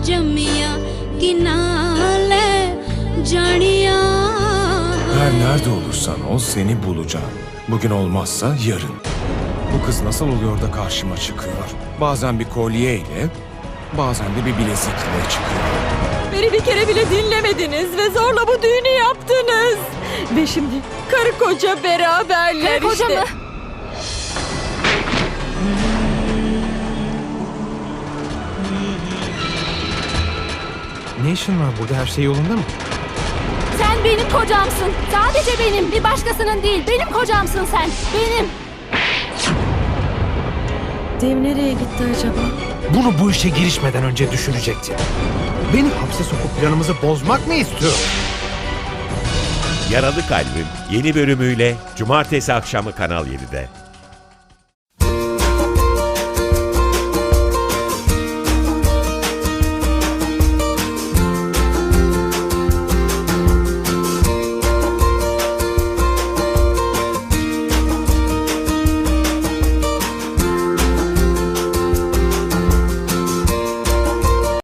ਜੰਮੀਆਂ ਕਿਨਾਂ ਲੈ ਜਾਣੀਆਂ Her nerede olursan ol seni bulacağım. Bugün olmazsa yarın. Bu kız nasıl oluyor da karşıma çıkıyor? Bazen bir kolyeyle, bazen de bir bilezikle çıkıyor. Beni bir kere bile dinlemediniz ve zorla bu düğünü yaptınız. Ve şimdi karı koca beraberler Karı koca işte. mı? Ne işin var burada? Her şey yolunda mı? Sen benim kocamsın. Sadece benim. Bir başkasının değil. Benim kocamsın sen. Benim. Dev nereye gitti acaba? Bunu bu işe girişmeden önce düşünecektin. Beni hapse sokup planımızı bozmak mı istiyor? Yaralı Kalbim yeni bölümüyle Cumartesi akşamı Kanal 7'de.